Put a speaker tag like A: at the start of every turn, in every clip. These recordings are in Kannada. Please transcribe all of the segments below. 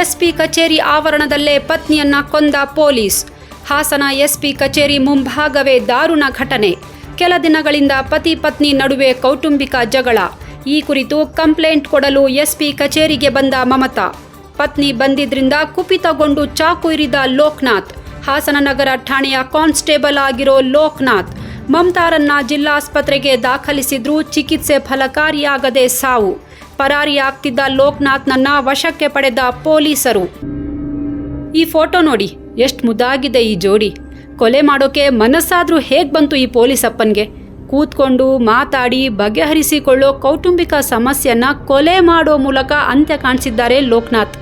A: ಎಸ್ಪಿ ಕಚೇರಿ ಆವರಣದಲ್ಲೇ ಪತ್ನಿಯನ್ನ ಕೊಂದ ಪೊಲೀಸ್. ಹಾಸನ ಎಸ್ಪಿ ಕಚೇರಿ ಮುಂಭಾಗವೇ ದಾರುಣ ಘಟನೆ. ಕೆಲ ದಿನಗಳಿಂದ ಪತಿ ಪತ್ನಿ ನಡುವೆ ಕೌಟುಂಬಿಕ ಜಗಳ. ಈ ಕುರಿತು ಕಂಪ್ಲೇಂಟ್ ಕೊಡಲು ಎಸ್ಪಿ ಕಚೇರಿಗೆ ಬಂದ ಮಮತಾ. ಪತ್ನಿ ಬಂದಿದ್ರಿಂದ ಕುಪಿತಗೊಂಡು ಚಾಕು ಇರಿದ ಲೋಕನಾಥ್. ಹಾಸನ ನಗರ ಠಾಣೆಯ ಕಾನ್ಸ್ಟೇಬಲ್ ಆಗಿರೋ ಲೋಕನಾಥ್ ಮಮತಾರನ್ನ ಜಿಲ್ಲಾಸ್ಪತ್ರೆಗೆ ದಾಖಲಿಸಿದ್ರೂ ಚಿಕಿತ್ಸೆ ಫಲಕಾರಿಯಾಗದೆ ಸಾವು. ಪರಾರಿಯಾಗ್ತಿದ್ದ ಲೋಕನಾಥ್ನನ್ನ ವಶಕ್ಕೆ ಪಡೆದ ಪೊಲೀಸರು. ಈ ಫೋಟೋ ನೋಡಿ, ಎಷ್ಟು ಮುದ್ದಾಗಿದೆ ಈ ಜೋಡಿ. ಕೊಲೆ ಮಾಡೋಕೆ ಮನಸ್ಸಾದ್ರೂ ಹೇಗೆ ಬಂತು ಈ ಪೊಲೀಸ್ ಅಪ್ಪನ್ಗೆ ಕೂತ್ಕೊಂಡು ಮಾತಾಡಿ, ಬಗೆಹರಿಸಿಕೊಳ್ಳೋ ಕೌಟುಂಬಿಕ ಸಮಸ್ಯೆಯನ್ನ ಕೊಲೆ ಮಾಡೋ ಮೂಲಕ ಅಂತ್ಯ ಕಾಣಿಸಿದ್ದಾರೆ ಲೋಕನಾಥ್.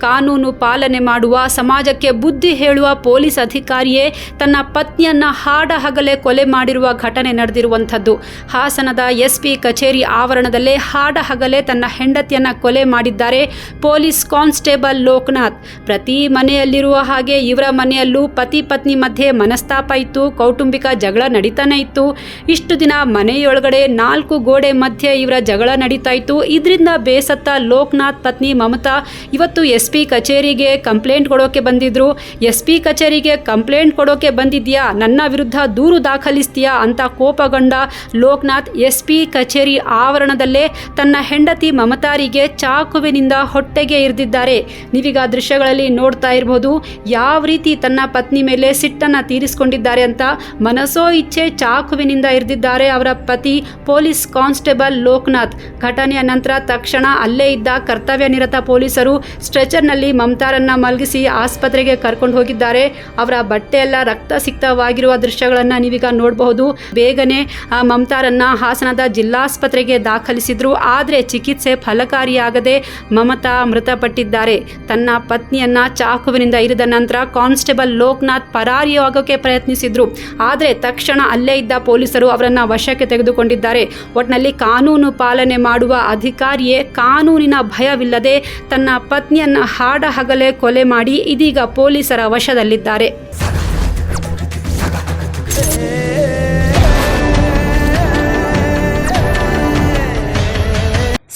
A: ಕಾನೂನು ಪಾಲನೆ ಮಾಡುವ, ಸಮಾಜಕ್ಕೆ ಬುದ್ಧಿ ಹೇಳುವ ಪೊಲೀಸ್ ಅಧಿಕಾರಿಯೇ ತನ್ನ ಪತ್ನಿಯನ್ನ ಹಾಡ ಹಗಲೇ ಕೊಲೆ ಮಾಡಿರುವ ಘಟನೆ ನಡೆದಿರುವಂಥದ್ದು. ಹಾಸನದ ಎಸ್ಪಿ ಕಚೇರಿ ಆವರಣದಲ್ಲೇ ಹಾಡ ಹಗಲೇ ತನ್ನ ಹೆಂಡತಿಯನ್ನ ಕೊಲೆ ಮಾಡಿದ್ದಾರೆ ಪೊಲೀಸ್ ಕಾನ್ಸ್ಟೇಬಲ್ ಲೋಕನಾಥ್. ಪ್ರತಿ ಮನೆಯಲ್ಲಿರುವ ಹಾಗೆ ಇವರ ಮನೆಯಲ್ಲೂ ಪತಿ ಪತ್ನಿ ಮಧ್ಯೆ ಮನಸ್ತಾಪ ಇತ್ತು, ಕೌಟುಂಬಿಕ ಜಗಳ ನಡೀತಾನೆ ಇತ್ತು. ಇಷ್ಟು ದಿನ ಮನೆಯೊಳಗಡೆ ನಾಲ್ಕು ಗೋಡೆ ಮಧ್ಯೆ ಇವರ ಜಗಳ ನಡೀತಾ ಇತ್ತು. ಇದರಿಂದ ಬೇಸತ್ತ ಲೋಕನಾಥ್ ಪತ್ನಿ ಮಮತಾ ಇವತ್ತು ಎಸ್ ಪಿ ಕಚೇರಿಗೆ ಕಂಪ್ಲೇಂಟ್ ಕೊಡೋಕೆ ಬಂದಿದ್ರು. ಎಸ್ ಪಿ ಕಚೇರಿಗೆ ಕಂಪ್ಲೇಂಟ್ ಕೊಡೋಕೆ ಬಂದಿದ್ಯಾ? ನನ್ನ ವಿರುದ್ಧ ದೂರು ದಾಖಲಿಸ್ತೀಯಾ ಅಂತ ಕೋಪಗೊಂಡ ಲೋಕನಾಥ್ ಎಸ್ ಪಿ ಕಚೇರಿ ಆವರಣದಲ್ಲೇ ತನ್ನ ಹೆಂಡತಿ ಮಮತಾರಿಗೆ ಚಾಕುವಿನಿಂದ ಹೊಟ್ಟೆಗೆ ಇರಿದಿದ್ದಾರೆ. ನೀವೀಗ ದೃಶ್ಯಗಳಲ್ಲಿ ನೋಡ್ತಾ ಇರಬಹುದು ಯಾವ ರೀತಿ ತನ್ನ ಪತ್ನಿ ಮೇಲೆ ಸಿಟ್ಟನ್ನು ತೀರಿಸಿಕೊಂಡಿದ್ದಾರೆ ಅಂತ ಮನಸೋ ಇಚ್ಛೆ ಚಾಕುವಿನಿಂದ ಇರಿದಿದ್ದಾರೆ ಅವರ ಪತಿ ಪೊಲೀಸ್ ಕಾನ್ಸ್ಟೇಬಲ್ ಲೋಕನಾಥ್. ಘಟನೆಯ ನಂತರ ತಕ್ಷಣ ಅಲ್ಲೇ ಇದ್ದ ಕರ್ತವ್ಯ ನಿರತ ಪೊಲೀಸರು ಸ್ಟ್ರೆಚರ್ನಲ್ಲಿ ಮಮತಾರನ್ನ ಮಲಗಿಸಿ ಆಸ್ಪತ್ರೆಗೆ ಕರ್ಕೊಂಡು ಹೋಗಿದ್ದಾರೆ. ಅವರ ಬಟ್ಟೆ ಎಲ್ಲ ರಕ್ತಸಿಕ್ತವಾಗಿರುವ ದೃಶ್ಯಗಳನ್ನು ನೀವೀಗ ನೋಡಬಹುದು. ಬೇಗನೆ ಮಮತಾರನ್ನ ಹಾಸನದ ಜಿಲ್ಲಾಸ್ಪತ್ರೆಗೆ ದಾಖಲಿಸಿದ್ರು. ಆದರೆ ಚಿಕಿತ್ಸೆ ಫಲಕಾರಿಯಾಗದೆ ಮಮತಾ ಮೃತಪಟ್ಟಿದ್ದಾರೆ. ತನ್ನ ಪತ್ನಿಯನ್ನ ಚಾಕುವಿನಿಂದ ಇರಿದ ನಂತರ ಕಾನ್ಸ್ಟೇಬಲ್ ಲೋಕನಾಥ್ ಪರಾರಿಯಾಗೋಕೆ ಪ್ರಯತ್ನಿಸಿದ್ರು. ಆದರೆ ತಕ್ಷಣ ಅಲ್ಲೇ ಇದ್ದ ಪೊಲೀಸರು ಅವರನ್ನ ವಶಕ್ಕೆ ತೆಗೆದುಕೊಂಡಿದ್ದಾರೆ. ಒಟ್ಟಿನಲ್ಲಿ ಕಾನೂನು ಪಾಲನೆ ಮಾಡುವ ಅಧಿಕಾರಿಯೇ ಕಾನೂನಿನ ಭಯವಿಲ್ಲದೆ ತನ್ನ ಪತ್ನಿಯನ್ನ ಹಾಡ ಹಗಲೇ ಕೊಲೆ ಮಾಡಿ ಇದೀಗ ಪೊಲೀಸರ ವಶದಲ್ಲಿದ್ದಾರೆ.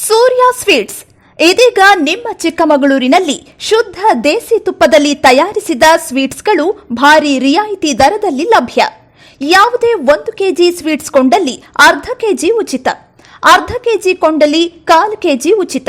B: ಸೂರ್ಯ ಸ್ವೀಟ್ಸ್. ಇದೀಗ ನಿಮ್ಮ ಚಿಕ್ಕಮಗಳೂರಿನಲ್ಲಿ ಶುದ್ಧ ದೇಸಿ ತುಪ್ಪದಲ್ಲಿ ತಯಾರಿಸಿದ ಸ್ವೀಟ್ಸ್ಗಳು ಭಾರಿ ರಿಯಾಯಿತಿ ದರದಲ್ಲಿ ಲಭ್ಯ. ಯಾವುದೇ ಒಂದು ಕೆಜಿ ಸ್ವೀಟ್ಸ್ ಕೊಂಡಲ್ಲಿ ಅರ್ಧ ಕೆಜಿ ಉಚಿತ. ಅರ್ಧ ಕೆಜಿ ಕೊಂಡಲ್ಲಿ ಕಾಲು ಕೆಜಿ ಉಚಿತ.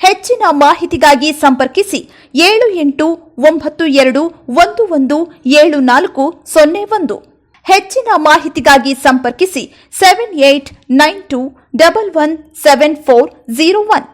B: ಹೆಚ್ಚಿನ ಮಾಹಿತಿಗಾಗಿ ಸಂಪರ್ಕಿಸಿ ಏಳು ಎಂಟು ಒಂಬತ್ತು ಎರಡು ಒಂದು ಒಂದು ಏಳು ನಾಲ್ಕು ಸೊನ್ನೆ ಒಂದು. ಹೆಚ್ಚಿನ ಮಾಹಿತಿಗಾಗಿ ಸಂಪರ್ಕಿಸಿ seven eight nine two double one seven four zero one